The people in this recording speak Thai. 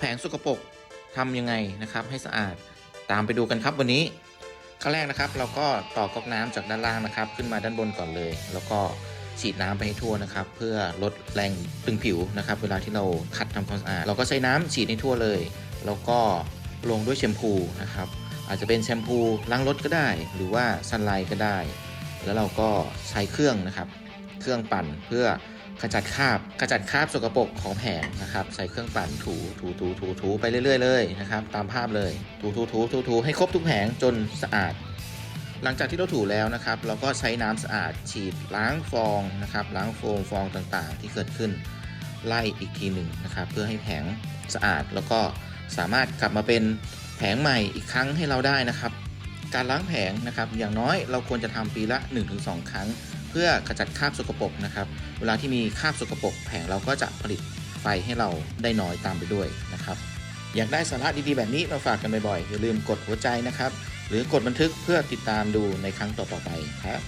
แผงสกปรกทำยังไงนะครับ ให้สะอาดตามไปดูกันครับวันนี้ขั้นแรกนะครับเราก็ต่อก๊อกน้ำจากด้านล่างนะครับ ขึ้นมาด้านบนก่อนเลย แล้วก็ฉีดน้ำไปให้ทั่วนะครับ เพื่อลดแรงตึงผิวนะครับ เวลาที่เราขัดทำความสะอาดเราก็ใช้น้ำฉีดให้ทั่วเลย แล้วก็ลงด้วยแชมพูนะครับ อาจจะเป็นแชมพูล้างรถก็ได้ หรือว่าซันไลท์ก็ได้ แล้วเราก็ใช้เครื่องนะครับ เครื่องปั่นเพื่อ ขจัดคราบขจัดคราบสกปรกของแผงนะครับ ใส่เครื่องปั่นถูถูถูถูถูไปเรื่อย ๆ เลยนะครับ ตามภาพเลย ถูถูถูถูถูให้ครบทุกแผงจนสะอาด หลังจากที่เราถูแล้วนะครับ เราก็ใช้น้ำสะอาดฉีดล้างฟองนะครับ ล้างโฟมฟองต่างๆ ที่เกิดขึ้นไล่อีกทีหนึ่งนะครับ เพื่อให้แผงสะอาด แล้วก็สามารถกลับมาเป็นแผงใหม่อีกครั้งให้เราได้นะครับ การล้างแผงนะครับ อย่างน้อยเราควรจะทำปีละ 1-2 ครั้ง เพื่อขจัดคราบสกปรกนะครับ เวลาที่มีคราบสกปรกแผงเราก็จะผลิตไฟให้เราได้น้อยตามไปด้วยนะครับ อยากได้สาระดีๆแบบนี้มาฝากกันบ่อยๆอย่าลืมกดหัวใจนะครับ หรือกดบันทึกเพื่อติดตามดูในครั้งต่อๆไปครับ